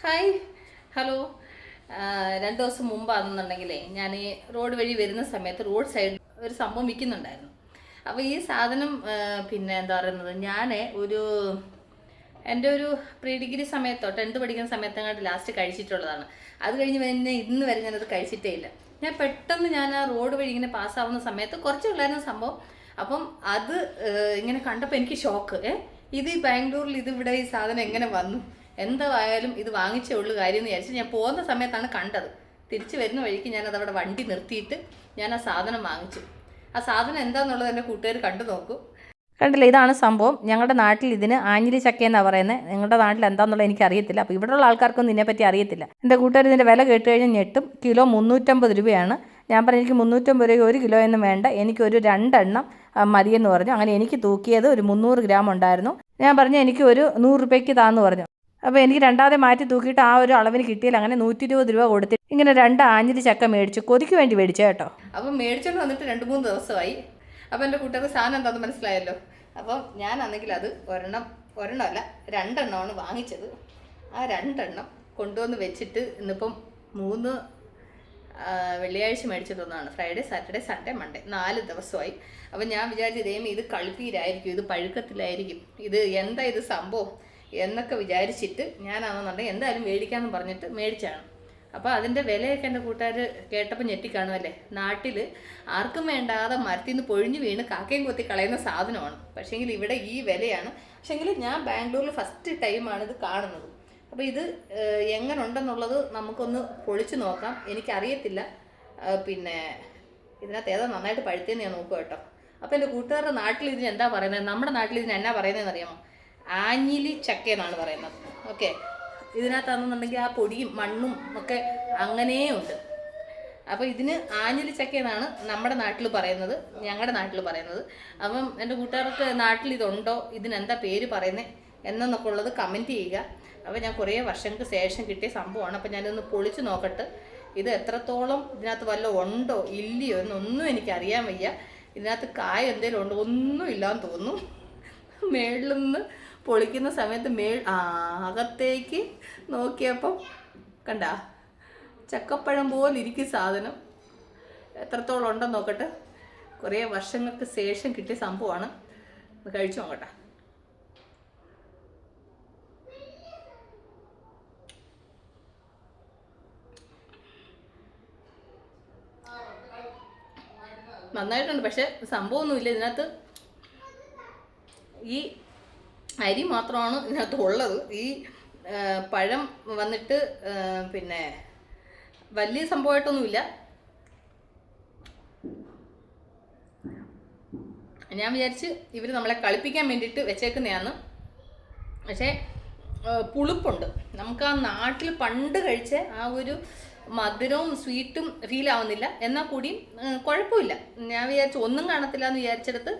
Hi. Hello. രണ്ട് ദിവസം മുമ്പാണെന്നുണ്ടെങ്കിലേ ഞാൻ ഈ റോഡ് വഴി വരുന്ന സമയത്ത് റോഡ് സൈഡിൽ ഒരു സംഭവം വിൽക്കുന്നുണ്ടായിരുന്നു. അപ്പോൾ ഈ സാധനം പിന്നെ എന്താ പറയുന്നത് ഞാൻ ഒരു എന്റെ ഒരു പ്രീ ഡിഗ്രി സമയത്തോ ടെൻത്ത് പഠിക്കുന്ന സമയത്തങ്ങാണ്ട് ലാസ്റ്റ് കഴിച്ചിട്ടുള്ളതാണ്. അത് കഴിഞ്ഞ് പിന്നെ ഇന്ന് വരെ ഞാനത് കഴിച്ചിട്ടേ ഇല്ല. ഞാൻ പെട്ടെന്ന് ഞാൻ ആ റോഡ് വഴി ഇങ്ങനെ പാസ്സാവുന്ന സമയത്ത് കുറച്ച് ഉള്ളായിരുന്നു സംഭവം അപ്പം അത് ഇങ്ങനെ കണ്ടപ്പോൾ എനിക്ക് ഷോക്ക്. ഏ ഇത് ബാംഗ്ലൂരിൽ ഇത് ഇവിടെ ഈ സാധനം എങ്ങനെ വന്നു? എന്തായാലും ഇത് വാങ്ങിച്ചേ ഉള്ളൂ കാര്യം എന്ന് വിചാരിച്ചു ഞാൻ പോകുന്ന സമയത്താണ് കണ്ടത്. തിരിച്ചു വരുന്ന വഴിക്ക് ഞാൻ അതവിടെ വണ്ടി നിർത്തിയിട്ട് ഞാൻ ആ സാധനം വാങ്ങിച്ചു. ആ സാധനം എന്താണെന്നുള്ളത് എന്റെ കൂട്ടുകാർ കണ്ടു നോക്കൂ. കണ്ടില്ല ഇതാണ് സംഭവം. ഞങ്ങളുടെ നാട്ടിൽ ഇതിന് ആഞ്ഞിലി ചക്ക എന്നാണ് പറയുന്നത്. നിങ്ങളുടെ നാട്ടിൽ എന്താണെന്നുള്ളത് എനിക്ക് അറിയത്തില്ല അപ്പോൾ ഇവിടെയുള്ള ആൾക്കാർക്കൊന്നും ഇതിനെപ്പറ്റി അറിയത്തില്ല. എന്റെ കൂട്ടുകാർ ഇതിന്റെ വില കേട്ട് കഴിഞ്ഞാൽ ഞെട്ടും. കിലോ മുന്നൂറ്റമ്പത് രൂപയാണ്. ഞാൻ പറഞ്ഞു എനിക്ക് മുന്നൂറ്റമ്പത് രൂപ ഒരു കിലോ എന്നും വേണ്ട. എനിക്കൊരു രണ്ടെണ്ണം മതിയെന്ന് പറഞ്ഞു. അങ്ങനെ എനിക്ക് തൂക്കിയത് ഒരു മുന്നൂറ് ഗ്രാം ഉണ്ടായിരുന്നു. ഞാൻ പറഞ്ഞു എനിക്ക് ഒരു നൂറ് രൂപയ്ക്ക് താന്ന് പറഞ്ഞു. അപ്പോൾ എനിക്ക് രണ്ടാമത്തെ മാറ്റി തൂക്കിയിട്ട് ആ ഒരു അളവിന് കിട്ടിയാൽ അങ്ങനെ നൂറ്റി ഇരുപത് രൂപ കൊടുത്തിട്ട് ഇങ്ങനെ രണ്ട് ആഞ്ഞിരി ചക്ക മേടിച്ചു കൊതിക്ക് വേണ്ടി മേടിച്ചു കേട്ടോ. അപ്പോൾ മേടിച്ചോണ്ട് വന്നിട്ട് രണ്ട് മൂന്ന് ദിവസമായി. അപ്പോൾ എന്റെ കൂട്ടുകാർക്ക് സാധനം എന്താണെന്ന് മനസ്സിലായല്ലോ? അപ്പോൾ ഞാൻ ഞാനാണെങ്കിൽ അത് ഒരെണ്ണം ഒരെണ്ണമല്ല രണ്ടെണ്ണമാണ് വാങ്ങിച്ചത്. ആ രണ്ടെണ്ണം കൊണ്ടുവന്ന് വെച്ചിട്ട് ഇന്നിപ്പം മൂന്ന് വെള്ളിയാഴ്ച മേടിച്ചതൊന്നാണ് ഫ്രൈഡേ സാറ്റർഡേ സൺഡേ മൺഡേ നാല് ദിവസമായി. അപ്പം ഞാൻ വിചാരിച്ചു ഇതേമേ ഇത് കളിപ്പീരായിരിക്കും ഇത് പഴുക്കത്തിലായിരിക്കും. ഇത് എന്താ ഇത് സംഭവം? എന്നൊക്കെ വിചാരിച്ചിട്ട് ഞാനാണെന്നുണ്ടെങ്കിൽ എന്തായാലും മേടിക്കാമെന്ന് പറഞ്ഞിട്ട് മേടിച്ചാണ് അപ്പോൾ അതിന്റെ വിലയൊക്കെ എന്റെ കൂട്ടുകാർ കേട്ടപ്പോൾ ഞെട്ടിക്കാണുമല്ലേ നാട്ടിൽ ആർക്കും വേണ്ടാതെ മരത്തിൽ നിന്ന് പൊഴിഞ്ഞു വീണ് കാക്കയും കൊത്തി കളയുന്ന സാധനമാണ്. പക്ഷേങ്കിൽ ഇവിടെ ഈ വിലയാണ്. പക്ഷേങ്കിൽ ഞാൻ ബാംഗ്ലൂരിൽ ഫസ്റ്റ് ടൈമാണ് ഇത് കാണുന്നത്. അപ്പോൾ ഇത് എങ്ങനുണ്ടെന്നുള്ളത് നമുക്കൊന്ന് പൊളിച്ചു നോക്കാം. എനിക്കറിയത്തില്ല. പിന്നെ ഇതിനകത്ത് ഏതാ നന്നായിട്ട് പഴുത്തേന്ന് ഞാൻ നോക്കുക കേട്ടോ. അപ്പോൾ എന്റെ കൂട്ടുകാരുടെ നാട്ടിൽ ഇതിന് എന്താ പറയുന്നത്? നമ്മുടെ നാട്ടിൽ ഇതിന് എന്നാ പറയുന്നതെന്ന് അറിയാമോ? ആഞ്ഞിലി ചക്ക എന്നാണ് പറയുന്നത്. ഓക്കെ ഇതിനകത്താണെന്നുണ്ടെങ്കിൽ ആ പൊടിയും മണ്ണും ഒക്കെ അങ്ങനെയുണ്ട് അപ്പോൾ ഇതിന് ആഞ്ഞിലി ചക്ക എന്നാണ് നമ്മുടെ നാട്ടിൽ പറയുന്നത് ഞങ്ങളുടെ നാട്ടിൽ പറയുന്നത്. അപ്പം എന്റെ കൂട്ടുകാർക്ക് നാട്ടിൽ ഇതുണ്ടോ? ഇതിനെന്താ പേര് പറയുന്നത് എന്നൊക്കെ ഉള്ളത് കമന്റ് ചെയ്യുക. അപ്പോൾ ഞാൻ കുറേ വർഷങ്ങൾക്ക് ശേഷം കിട്ടിയ സംഭവമാണ്. അപ്പോൾ ഞാനൊന്ന് പൊളിച്ച് നോക്കട്ടെ. ഇത് എത്രത്തോളം ഇതിനകത്ത് വല്ല ഉണ്ടോ ഇല്ലയോ എന്നൊന്നും എനിക്കറിയാൻ വയ്യ. ഇതിനകത്ത് കായ എന്തെങ്കിലും ഉണ്ടോ ഒന്നും ഇല്ലാന്ന് തോന്നുന്നു. മേളിൽ നിന്ന് പൊളിക്കുന്ന സമയത്ത് മേൾ അകത്തേക്ക് നോക്കിയപ്പം കണ്ട ചക്കപ്പഴം പോലെ ഇരിക്കും സാധനം. എത്രത്തോളം ഉണ്ടെന്ന് നോക്കട്ടെ. കുറേ വർഷങ്ങൾക്ക് ശേഷം കിട്ടിയ സംഭവമാണ്. കഴിച്ചു നോക്കട്ടെ. നന്നായിട്ടുണ്ട് പക്ഷെ സംഭവമൊന്നുമില്ല ഇതിനകത്ത്. ഈ അരി മാത്രമാണ് ഇതിനകത്ത് ഉള്ളത്. ഈ പഴം വന്നിട്ട് പിന്നെ വലിയ സംഭവമായിട്ടൊന്നുമില്ല. ഞാൻ വിചാരിച്ച് ഇവർ നമ്മളെ കളിപ്പിക്കാൻ വേണ്ടിയിട്ട് വെച്ചേക്കുന്നതാണ്. പക്ഷേ പുളിപ്പുണ്ട്. നമുക്ക് ആ നാട്ടിൽ പണ്ട് കഴിച്ച ആ ഒരു മധുരവും സ്വീറ്റും ഫീൽ ആവുന്നില്ല. എന്നാൽ കൂടിയും കുഴപ്പമില്ല. ഞാൻ വിചാരിച്ചു ഒന്നും കാണത്തില്ല എന്ന് വിചാരിച്ചെടുത്ത്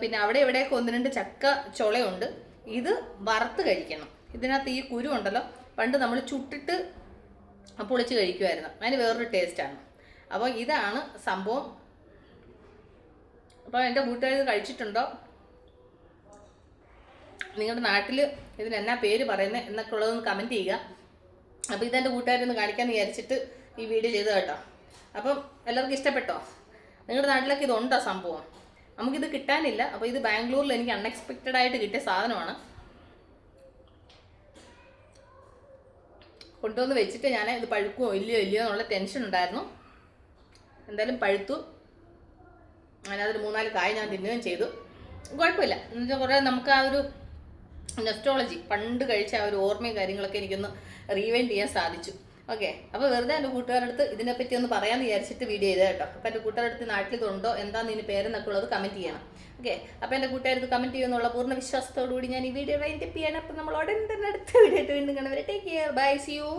പിന്നെ അവിടെ എവിടെയൊക്കെ ഒന്ന് രണ്ട് ചക്ക ചുളയുണ്ട് ഇത് വറുത്ത് കഴിക്കണം. ഇതിനകത്ത് ഈ കുരു ഉണ്ടല്ലോ പണ്ട് നമ്മൾ ചുട്ടിട്ട് പൊളിച്ച് കഴിക്കുമായിരുന്നു അതിന് വേറൊരു ടേസ്റ്റാണ് അപ്പോൾ ഇതാണ് സംഭവം. അപ്പോൾ എന്റെ കൂട്ടുകാർ ഇത് കഴിച്ചിട്ടുണ്ടോ? നിങ്ങളുടെ നാട്ടിൽ ഇതിന് എന്നാ പേര് പറയുന്നത് എന്നൊക്കെ ഉള്ളതൊന്ന് കമന്റ് ചെയ്യുക. അപ്പോൾ ഇതെന്റെ കൂട്ടുകാരൊന്ന് കാണിക്കാൻ വിചാരിച്ചിട്ട് ഈ വീഡിയോ ചെയ്തു കേട്ടോ. അപ്പം എല്ലാവർക്കും ഇഷ്ടപ്പെട്ടോ? നിങ്ങളുടെ നാട്ടിലൊക്കെ ഇതുണ്ടോ സംഭവം? നമുക്കിത് കിട്ടാനില്ല. അപ്പോൾ ഇത് ബാംഗ്ലൂരിൽ എനിക്ക് അൺഎക്സ്പെക്റ്റഡ് ആയിട്ട് കിട്ടിയ സാധനമാണ്. കൊണ്ടുവന്ന് വെച്ചിട്ട് ഞാൻ ഇത് പഴുക്കുമോ ഇല്ലയോ ഇല്ലയോ എന്നുള്ള ടെൻഷൻ ഉണ്ടായിരുന്നു. എന്തായാലും പഴുത്തു. അതൊരു മൂന്നാൽ കായ് ഞാൻ തിന്നുകയും ചെയ്തു. കുഴപ്പമില്ല. എന്നുവെച്ചാൽ കുറേ നമുക്ക് ആ ഒരു നെസ്റ്റോളജി പണ്ട് കഴിച്ച ആ ഒരു ഓർമ്മയും കാര്യങ്ങളൊക്കെ എനിക്കൊന്ന് റീവൈൻഡ് ചെയ്യാൻ സാധിച്ചു. ഓക്കെ അപ്പോൾ വെറുതെ എന്റെ കൂട്ടുകാരുടെ അടുത്ത് ഇതിനെപ്പറ്റി ഒന്ന് പറയാമെന്ന് വിചാരിച്ചിട്ട് വീഡിയോ ചെയ്തത് കേട്ടോ. അപ്പോൾ എന്റെ കൂട്ടുകാരുടെ അടുത്ത് നാട്ടിൽ ഇതുണ്ടോ എന്താന്ന് ഇതിന് പേരെന്നൊക്കെ ഉള്ളത് കമന്റ് ചെയ്യണം. ഓക്കെ അപ്പോൾ എന്റെ കൂട്ടുകാരത്ത് കമന്റ് ചെയ്യുന്നുള്ള പൂർണ വിശ്വാസത്തോടു കൂടി ഞാൻ ഈ വീഡിയോ വൈൻഡപ്പ് ചെയ്യണം. അപ്പോൾ നമ്മൾ ഉടൻ തന്നെ അടുത്ത വീഡിയോ ആയിട്ട് വീണ്ടും കാണാൻ take care bye see you